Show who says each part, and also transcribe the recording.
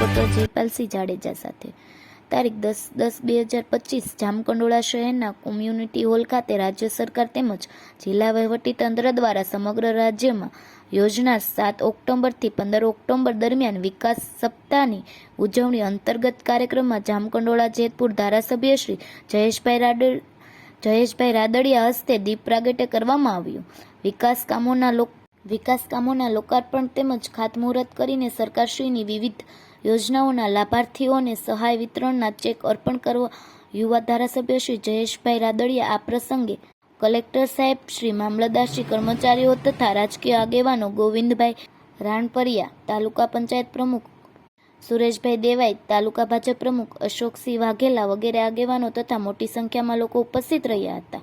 Speaker 1: Reporter Jaypalsinh Jadeja સાથે. તારીખ દસ દસ બે હજાર પચીસ, જામકંડોળા શહેરના કોમ્યુનિટી હોલ ખાતે રાજ્ય સરકાર તેમજ જિલ્લા વહીવટીતંત્ર દ્વારા સમગ્ર રાજ્યમાં યોજના સાત ઓક્ટોબરથી પંદર ઓક્ટોબર દરમિયાન વિકાસ સપ્તાહની ઉજવણી અંતર્ગત કાર્યક્રમમાં જામકંડોળા જેતપુર ધારાસભ્ય શ્રી જયેશભાઈ રાડર જયેશભાઈ રાદડિયા હસ્તે દીપ પ્રાગટ્ય કરવામાં આવ્યું. વિકાસ કામોના લોક વિકાસ કામોના લોકાર્પણ તેમજ ખાતમુહૂર્ત કરીને સરકારશ્રીની વિવિધ યોજનાઓના લાભાર્થીઓને સહાય વિતરણના ચેક અર્પણ કરવા. યુવા ધારાસભ્ય શ્રી જયેશભાઈ રાદડિયા આ પ્રસંગે કલેક્ટર સાહેબ શ્રી મામલતદારશ્રી કર્મચારીઓ તથા રાજકીય આગેવાનો ગોવિંદભાઈ રાણપરિયા, તાલુકા પંચાયત પ્રમુખ સુરેશભાઈ દેવાઈ, તાલુકા ભાજપ પ્રમુખ અશોકસિંહ વાઘેલા વગેરે આગેવાનો તથા મોટી સંખ્યામાં લોકો ઉપસ્થિત રહ્યા હતા.